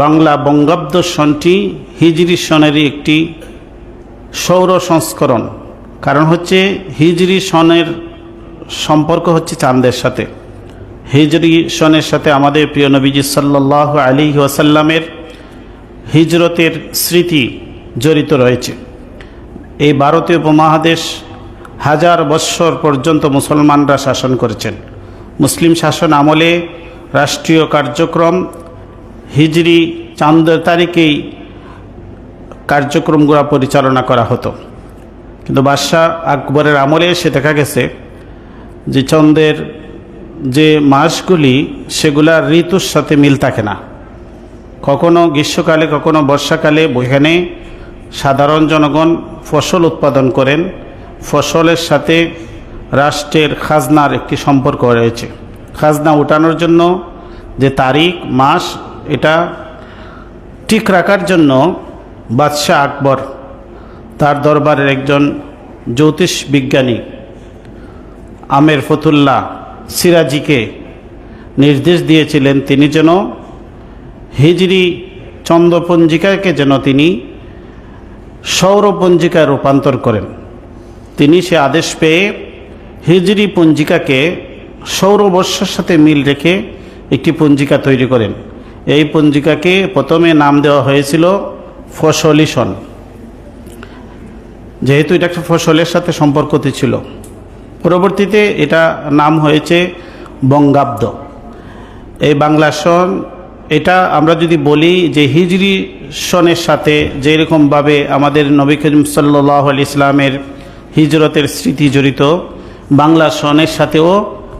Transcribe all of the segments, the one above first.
বাংলা বঙ্গাব্দ সনটি হিজরি সনেরই একটি সৌর সংস্করণ। কারণ হচ্ছে হিজরি সনের সম্পর্ক হচ্ছে চাঁদের সাথে। হিজরি সনের সাথে আমাদের প্রিয় নবীজি সাল্লাহ আলী ওয়াসাল্লামের হিজরতের স্মৃতি জড়িত রয়েছে। এই ভারতীয় উপমহাদেশ হাজার বৎসর পর্যন্ত মুসলমানরা শাসন করেছেন। মুসলিম শাসন আমলে রাষ্ট্রীয় কার্যক্রম হিজরি চাঁদের তারিখেই কার্যক্রমগুলো পরিচালনা করা হতো। কিন্তু বাদশাহ আকবরের আমলে এসে দেখা গেছে যে চন্দ্রের যে মাসগুলি, সেগুলা ঋতুর সাথে মিল থাকে না। কখনো গ্রীষ্মকালে, কখনো বর্ষাকালে এখানে সাধারণ জনগণ ফসল উৎপাদন করেন। ফসলের সাথে রাষ্ট্রের খাজনার একটি সম্পর্ক রয়েছে। খাজনা উঠানোর জন্য যে তারিখ, মাস এটা ঠিক রাখার জন্য বাদশাহ আকবর তার দরবারের একজন জ্যোতিষ বিজ্ঞানী আমের ফতুল্লাহ সিরাজিকে নির্দেশ দিয়েছিলেন তিনি যেন হিজরি চন্দ্রপঞ্জিকাকে যেন তিনি সৌরপঞ্জিকায় রূপান্তর করেন। তিনি সে আদেশ পেয়ে হিজরি পঞ্জিকাকে সৌরবর্ষের সাথে মিল রেখে একটি পঞ্জিকা তৈরি করেন। এই পঞ্জিকাকে প্রথমে নাম দেওয়া হয়েছিল ফসলি সন যেহেতু এটা একটা ফসলের সাথে সম্পর্কিত ছিল। পরবর্তীতে এটা নাম হয়েছে বঙ্গাব্দ। এই বাংলা সন, এটা আমরা যদি বলি যে হিজরি সনের সাথে যেরকমভাবে আমাদের নবী করিম সাল্লাহ আলি ইসলামের হিজরতের স্মৃতি জড়িত, বাংলা সনের সাথেও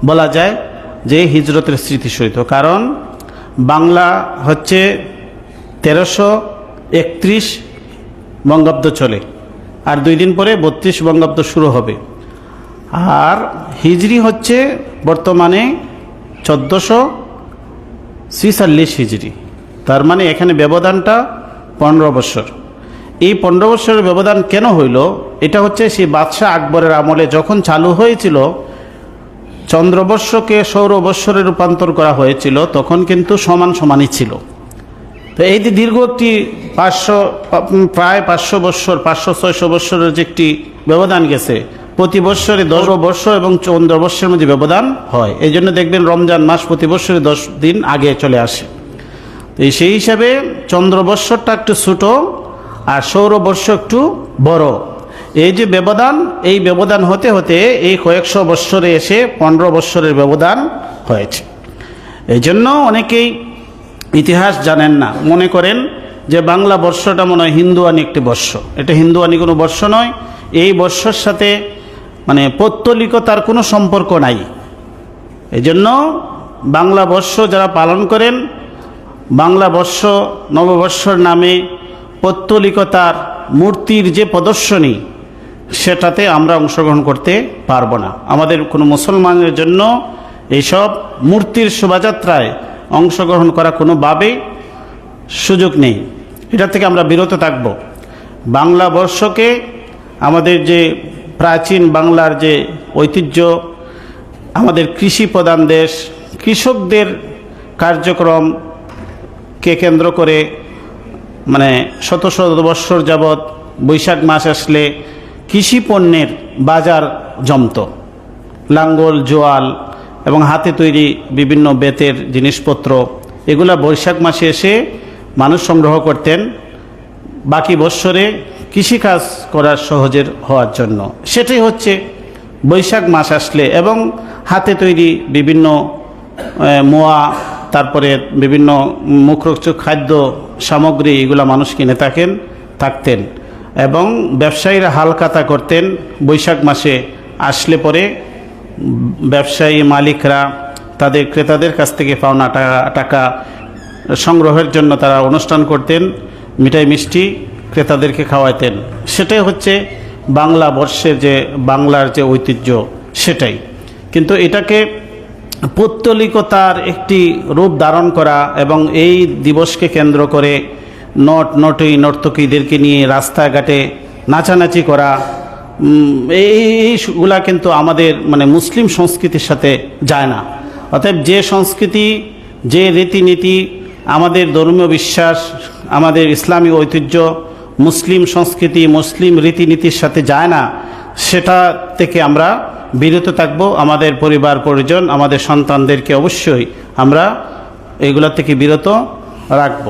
বলা যায় যে হিজরতের স্মৃতি জড়িত। কারণ বাংলা হচ্ছে তেরোশো একত্রিশ বঙ্গাব্দ চলে, আর দুই দিন পরে বত্রিশ বঙ্গাব্দ শুরু হবে। আর হিজরি হচ্ছে বর্তমানে চোদ্দোশো ছিচল্লিশ হিজড়ি তার মানে এখানে ব্যবধানটা পনেরো বৎসর এই পনেরো বৎসরের ব্যবধান কেন হইল? এটা হচ্ছে সেই বাদশাহ আকবরের আমলে যখন চালু হয়েছিল চন্দ্রবর্ষকে সৌরবৎসরে রূপান্তর করা হয়েছিল, তখন কিন্তু সমান সমানই ছিল। তো এই যে দীর্ঘ একটি পাঁচশো, প্রায় পাঁচশো বৎসর, পাঁচশো ছয়শো বৎসরের যে একটি ব্যবধান গেছে, প্রতি বৎসরে দশ বর্ষ এবং চন্দ্র বর্ষের মধ্যে ব্যবধান হয়। এই জন্য দেখবেন রমজান মাস প্রতি বৎসরে দশ দিন আগে চলে আসে। তো সেই হিসাবে চন্দ্রবর্ষটা একটু ছোটো আর সৌরবর্ষ একটু বড়। এই যে ব্যবধান, এই ব্যবধান হতে হতে এই কয়েকশো বৎসরে এসে পনেরো বৎসরের ব্যবধান হয়েছে। এই জন্য অনেকেই ইতিহাস জানেন না। মনে করেন যে বাংলা বর্ষটা মনে হয় হিন্দুয়ানি একটি বর্ষ। এটা হিন্দুয়ানি কোনো বর্ষ নয়। এই বর্ষর সাথে মানে পৌত্তলিকতার কোনো সম্পর্ক নাই। এই জন্য বাংলা বর্ষ যারা পালন করেন, বাংলা বর্ষ নববর্ষর নামে পৌত্তলিকতার মূর্তির যে প্রদর্শনী সেটাতে আমরা অংশগ্রহণ করতে পারব না। আমাদের কোনো মুসলমানের জন্য এইসব মূর্তির শোভাযাত্রায় অংশগ্রহণ করা কোনোভাবেই সুযোগ নেই। এটা থেকে আমরা বিরত থাকব। বাংলা বর্ষকে আমাদের যে প্রাচীন বাংলার যে ঐতিহ্য, আমাদের কৃষি প্রধান দেশ, কৃষকদের কার্যক্রমকে কেন্দ্র করে মানে শত শত বৎসর যাবৎ বৈশাখ মাস আসলে কৃষি পণ্যের বাজার জমত। লাঙ্গল, জোয়াল এবং হাতে তৈরি বিভিন্ন বেতের জিনিসপত্র, এগুলা বৈশাখ মাসে এসে মানুষ সংগ্রহ করতেন। বাকি বৎসরে কৃষিকাজ করার সহজের হওয়ার জন্য। সেটাই হচ্ছে বৈশাখ মাস আসলে এবং হাতে তৈরি বিভিন্ন মোয়া, তারপরে বিভিন্ন মুখরোচক খাদ্য সামগ্রী এগুলো মানুষ কিনে থাকেন, থাকতেন। এবং ব্যবসায়ীরা হালকাতা করতেন, বৈশাখ মাসে আসলে পরে ব্যবসায়ী মালিকরা তাদের ক্রেতাদের কাছ থেকে পাওনা টাকা সংগ্রহের জন্য তারা অনুষ্ঠান করতেন, মিঠাই মিষ্টি ক্রেতাদেরকে খাওয়াতেন। সেটাই হচ্ছে বাংলা বর্ষের যে, বাংলার যে ঐতিহ্য, সেটাই। কিন্তু এটাকে পৌত্তলিকতার একটি রূপ ধারণ করা এবং এই দিবসকে কেন্দ্র করে নট নটি নর্তকীদেরকে নিয়ে রাস্তাঘাটে নাচানাচি করা এইগুলা কিন্তু আমাদের মানে মুসলিম সংস্কৃতির সাথে যায় না। অতএব যে সংস্কৃতি, যে রীতিনীতি, আমাদের ধর্মীয় বিশ্বাস, আমাদের ইসলামী ঐতিহ্য, মুসলিম সংস্কৃতি, মুসলিম রীতিনীতির সাথে যায় না, সেটা থেকে আমরা বিরত থাকব। আমাদের পরিবার, পরিজন, আমাদের সন্তানদেরকে অবশ্যই আমরা এগুলা থেকে বিরত রাখব।